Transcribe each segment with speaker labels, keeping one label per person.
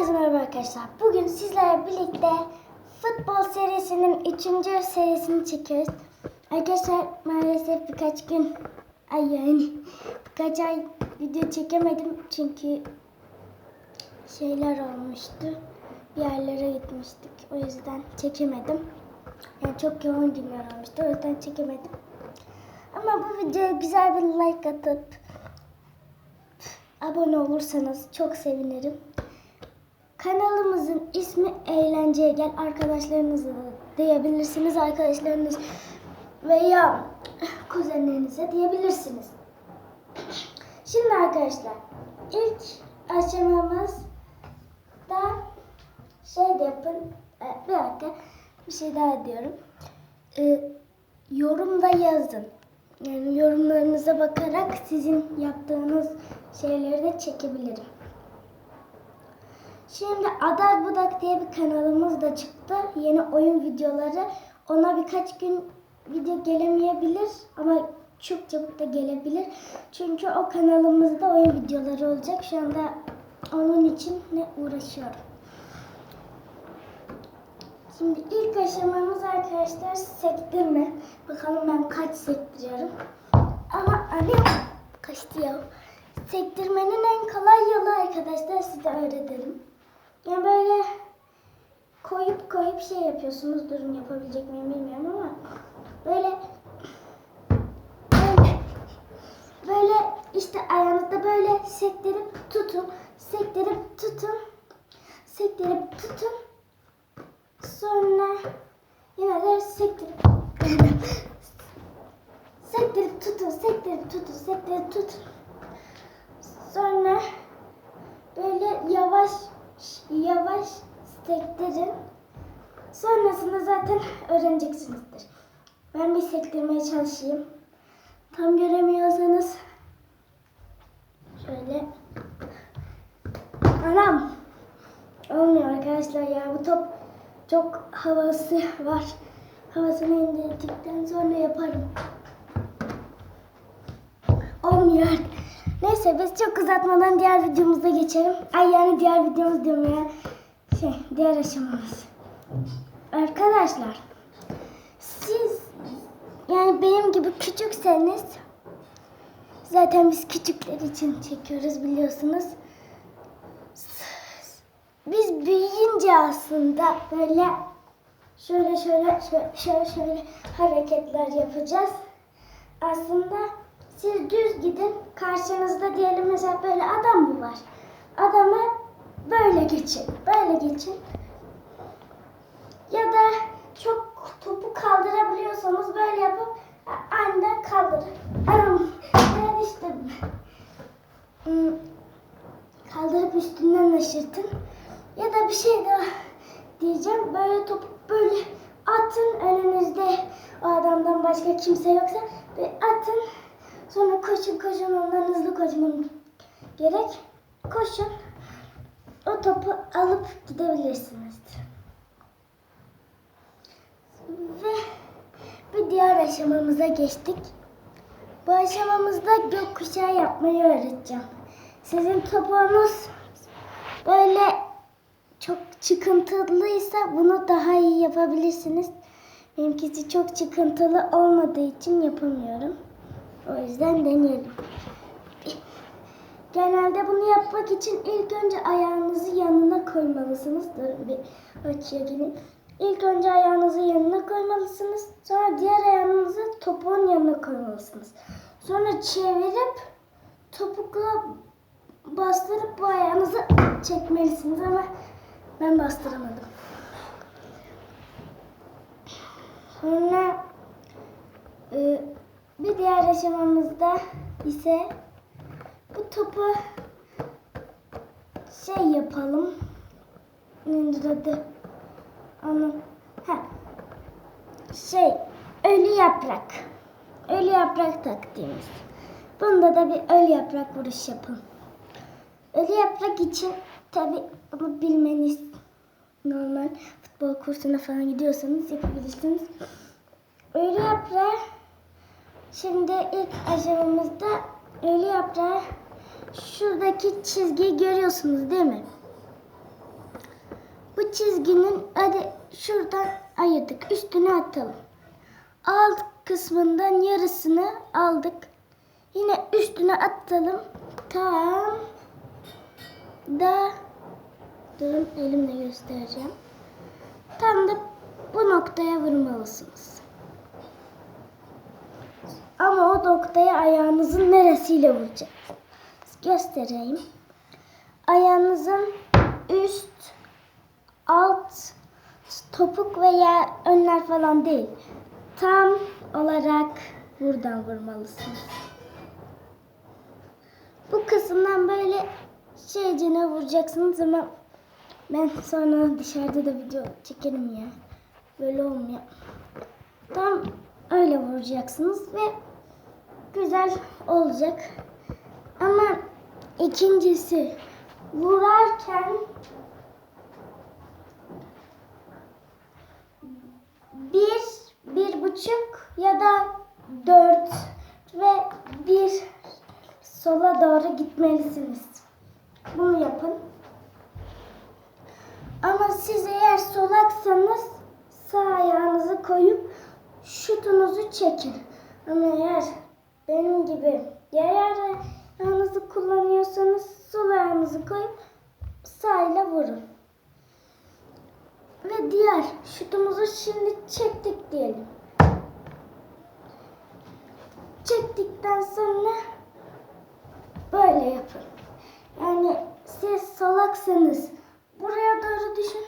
Speaker 1: Herkese merhaba arkadaşlar. Bugün sizlerle birlikte futbol serisinin 3. serisini çekiyoruz. Arkadaşlar maalesef birkaç gün ay yani birkaç ay video çekemedim çünkü şeyler olmuştu. Bir yerlere gitmiştik. O yüzden çekemedim. Yani çok yoğun günler olmuştu. O yüzden çekemedim. Ama bu videoya güzel bir like atıp abone olursanız çok sevinirim. Kanalımızın ismi Eğlenceye Gel. Arkadaşlarınızla da diyebilirsiniz. Arkadaşlarınız veya kuzenlerinize diyebilirsiniz. Şimdi arkadaşlar ilk aşamamız da şey de yapın. E, Bir dakika bir şey daha diyorum. E, yorumda yazın. Yani yorumlarınıza bakarak sizin yaptığınız şeyleri de çekebilirim. Şimdi Adar Budak diye bir kanalımız da çıktı. Yeni oyun videoları. Ona birkaç gün video gelemeyebilir ama çok çabuk da gelebilir. Çünkü o kanalımızda oyun videoları olacak. Şu anda onun için ne uğraşıyorum. Şimdi ilk aşamamız arkadaşlar sektirme. Bakalım ben kaç sektiriyorum. Ama annem kaçtı ya. Sektirmenin en kolay yolu arkadaşlar size öğretelim. Yani böyle koyup koyup şey yapıyorsunuz. Durun yapabilecek miyim bilmiyorum ama böyle böyle böyle işte ayağınızda böyle sektirip tutun. Sektirip tutun. Sektirip tutun. Sonra yine de sektirip sektirip tutun, sektirip tutun, sektirip tutun. Sonra böyle yavaş yavaş sektirin. Sonrasında zaten öğreneceksinizdir. Ben bir sektirmeye çalışayım. Tam göremiyorsanız şöyle Anam olmuyor arkadaşlar ya bu top çok havası var. Havasını indirdikten sonra yaparım. Olmuyor. Neyse biz çok uzatmadan diğer videomuza geçelim. Ay yani diğer videomuz diyorum ya. Şey diğer aşamamız. Arkadaşlar siz yani benim gibi küçükseniz zaten biz küçükler için çekiyoruz biliyorsunuz. Biz büyüyünce aslında böyle şöyle şöyle şöyle şöyle, şöyle hareketler yapacağız. Aslında siz düz gidin. Karşınızda diyelim mesela böyle adam mı var? Adamı böyle geçin. Böyle geçin. Ya da çok topu kaldırabiliyorsanız böyle yapıp aniden kaldırın. Anam ben işte hmm, kaldırıp üstünden aşırtın. Ya da bir şey daha diyeceğim. Böyle topu böyle atın önünüzde o adamdan başka kimse yoksa ve atın Sonra koşun koşun ondan hızlı koşmanız gerek. Koşun. O topu alıp gidebilirsiniz. Ve bir diğer aşamamıza geçtik. Bu aşamamızda gökkuşağı yapmayı öğreteceğim. Sizin topuğunuz böyle çok çıkıntılıysa bunu daha iyi yapabilirsiniz. Benimkisi çok çıkıntılı olmadığı için yapamıyorum. O yüzden deneyelim. Genelde bunu yapmak için ilk önce ayağınızı yanına koymalısınız. Bir açıya gelin. İlk önce ayağınızı yanına koymalısınız. Sonra diğer ayağınızı topuğun yanına koymalısınız. Sonra çevirip topukla bastırıp bu ayağınızı çekmelisiniz ama ben bastıramadım. Sonra e, bir diğer aşamamızda ise topu şey yapalım. Nedir adı? Onu ha. Şey ölü yaprak. Ölü yaprak taktiğimiz. Bunda da bir ölü yaprak vuruş yapın. Ölü yaprak için tabi bunu bilmeniz normal futbol kursuna falan gidiyorsanız yapabilirsiniz. Ölü yaprağı Şimdi ilk aşamamızda ölü yaprağı şuradaki çizgiyi görüyorsunuz değil mi? bu çizginin hadi şuradan ayırdık. Üstüne atalım. Alt kısmından yarısını aldık. Yine üstüne atalım. Tam da durun elimle göstereceğim. Tam da bu noktaya vurmalısınız. Ama o noktaya ayağınızın neresiyle vuracaksınız? Göstereyim. Ayağınızın üst, alt, topuk veya önler falan değil. Tam olarak buradan vurmalısınız. Bu kısımdan böyle şeycine vuracaksınız ama ben sonra dışarıda da video çekerim ya. Böyle olmuyor. Tam öyle vuracaksınız ve güzel olacak. Ama ikincisi vurarken bir, bir buçuk ya da dört ve bir sola doğru gitmelisiniz. Bunu yapın. Ama siz eğer solaksanız sağ ayağınızı koyup şutunuzu çekin. Ama eğer benim gibi diğer ayağınızı kullanıyorsanız sol ayağınızı koyup sağ ile vurun. Ve diğer şutumuzu şimdi çektik diyelim. Çektikten sonra böyle yapın. Yani siz salaksanız buraya doğru düşün.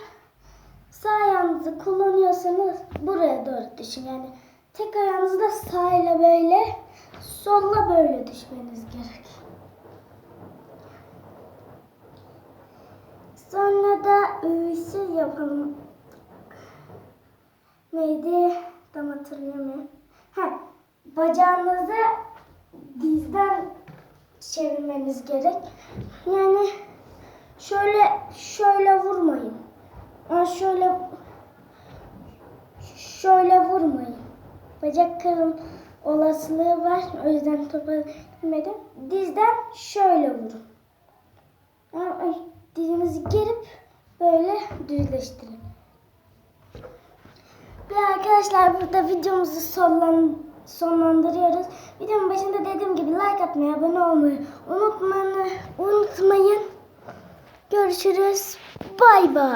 Speaker 1: Sağ ayağınızı kullanıyorsanız buraya doğru düşün. Yani tek ayağınızda sağ ile böyle, solla böyle düşmeniz gerek. Sonra da şey yapalım. Neydi? Tam hatırlayamıyorum. Ha, bacağınızı dizden çevirmeniz gerek. Yani şöyle şöyle vurmayın. Ama şöyle şöyle vurmayın. Bacak kırım olasılığı var. O yüzden topa girmedim. Dizden şöyle vurun. Ama ay, dizinizi gerip böyle düzleştirin. Ve arkadaşlar burada videomuzu sonlan, sonlandırıyoruz. Videonun başında dediğim gibi like atmayı, abone olmayı unutmayın. unutmayın. Görüşürüz. Bay bay.